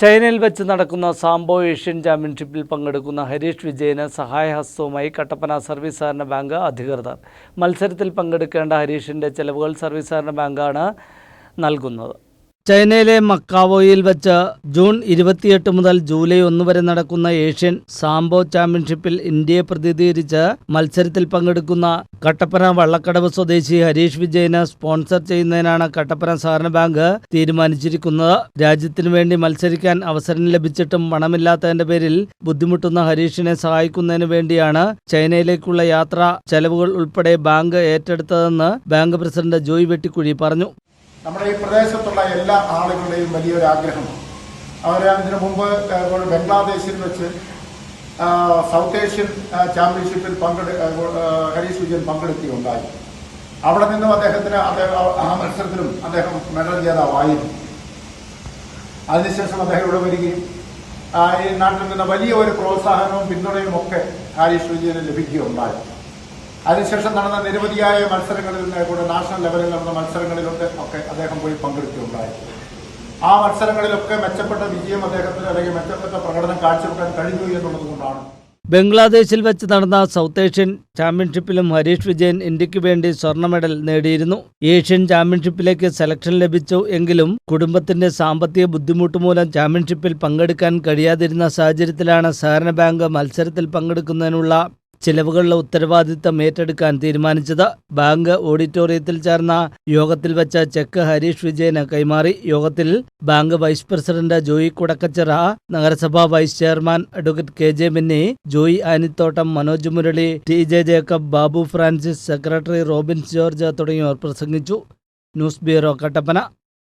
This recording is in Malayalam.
ചൈനയിൽ വെച്ച് നടക്കുന്ന സാംബോ ഏഷ്യൻ ചാമ്പ്യൻഷിപ്പിൽ പങ്കെടുക്കുന്ന ഹരീഷ് വിജയന് സഹായഹസ്തവുമായി കട്ടപ്പന സർവീസ് സഹകരണ ബാങ്ക് അധികൃതർ. മത്സരത്തിൽ പങ്കെടുക്കേണ്ട ഹരീഷിന്റെ ചെലവുകൾ സർവീസ് സഹകരണ ബാങ്കാണ് നൽകുന്നത്. ചൈനയിലെ മക്കാവോയിൽ വെച്ച് ജൂൺ ഇരുപത്തിയെട്ട് മുതൽ ജൂലൈ ഒന്ന് വരെ നടക്കുന്ന ഏഷ്യൻ സാംബോ ചാമ്പ്യൻഷിപ്പിൽ ഇന്ത്യയെ പ്രതിനിധീകരിച്ച് മത്സരത്തിൽ പങ്കെടുക്കുന്ന കട്ടപ്പന വള്ളക്കടവ് സ്വദേശി ഹരീഷ് വിജയന് സ്പോൺസർ ചെയ്യുന്നതിനാണ് കട്ടപ്പന സഹകരണ ബാങ്ക് തീരുമാനിച്ചിരിക്കുന്നത്. രാജ്യത്തിനു വേണ്ടി മത്സരിക്കാൻ അവസരം ലഭിച്ചിട്ടും പണമില്ലാത്തതിന്റെ പേരിൽ ബുദ്ധിമുട്ടുന്ന ഹരീഷിനെ സഹായിക്കുന്നതിന് വേണ്ടിയാണ് ചൈനയിലേക്കുള്ള യാത്രാ ചെലവുകൾ ഉൾപ്പെടെ ബാങ്ക് ഏറ്റെടുത്തതെന്ന് ബാങ്ക് പ്രസിഡന്റ് ജോയ് വെട്ടിക്കുഴി പറഞ്ഞു. നമ്മുടെ ഈ പ്രദേശത്തുള്ള എല്ലാ ആളുകളുടെയും വലിയൊരു ആഗ്രഹമാണ് അവർ അതിനു മുമ്പ് ബംഗ്ലാദേശിൽ വെച്ച് സൗത്ത് ഏഷ്യൻ ചാമ്പ്യൻഷിപ്പിൽ പങ്കെടു ഹരീഷ് വിജയൻ പങ്കെടുക്കുകയുണ്ടായി. അവിടെ നിന്നും അദ്ദേഹത്തിന് അദ്ദേഹം ആ മത്സരത്തിലും അദ്ദേഹം മെഡൽ ജേതാവായിരുന്നു. അതിനുശേഷം അദ്ദേഹം ഇവിടെ വരികയും ഈ നാട്ടിൽ നിന്ന് വലിയ ഒരു പ്രോത്സാഹനവും പിന്തുണയും ഒക്കെ ഹാരിഷ് വിജയന് ലഭിക്കുകയുണ്ടായി. അതിനുശേഷം നടന്ന നിരവധിയായ മത്സരങ്ങളിൽ കൂടെ നാഷണൽ ലെവലിൽ നടന്ന മത്സരങ്ങളിലൊക്കെ ഒക്കെ അദ്ദേഹം പോയി പങ്കെടുക്കുകയുണ്ടായി ആ മത്സരങ്ങളിലൊക്കെ മെച്ചപ്പെട്ട വിജയം അദ്ദേഹത്തിന് അല്ലെങ്കിൽ മെച്ചപ്പെട്ട പ്രകടനം കാഴ്ചവെക്കാൻ കഴിഞ്ഞു എന്നുള്ളത് കൊണ്ടാണ്. ബംഗ്ലാദേശിൽ വെച്ച് നടന്ന സൗത്ത് ഏഷ്യൻ ചാമ്പ്യൻഷിപ്പിലും ഹരീഷ് വിജയൻ ഇന്ത്യയ്ക്ക് വേണ്ടി സ്വർണ മെഡൽ നേടിയിരുന്നു. ഏഷ്യൻ ചാമ്പ്യൻഷിപ്പിലേക്ക് സെലക്ഷൻ ലഭിച്ചു എങ്കിലും കുടുംബത്തിന്റെ സാമ്പത്തിക ബുദ്ധിമുട്ട് മൂലം ചാമ്പ്യൻഷിപ്പിൽ പങ്കെടുക്കാൻ കഴിയാതിരുന്ന സാഹചര്യത്തിലാണ് സഹകരണ ബാങ്ക് മത്സരത്തിൽ പങ്കെടുക്കുന്നതിനുള്ള ചിലവുകളുടെ ഉത്തരവാദിത്തം ഏറ്റെടുക്കാൻ തീരുമാനിച്ചത്. ബാങ്ക് ഓഡിറ്റോറിയത്തിൽ ചേർന്ന യോഗത്തിൽ വെച്ച ചെക്ക് ഹരീഷ് വിജയന് കൈമാറി. യോഗത്തിൽ bank vice president Joy Kudakkachira നഗരസഭാ vice chairman advocate K J Minni Joy Anithottam Manoj Murali T J Jacob Babu Francis secretary Robins George തുടങ്ങിയവർ പ്രസംഗിച്ചു. News bureau Kattappana.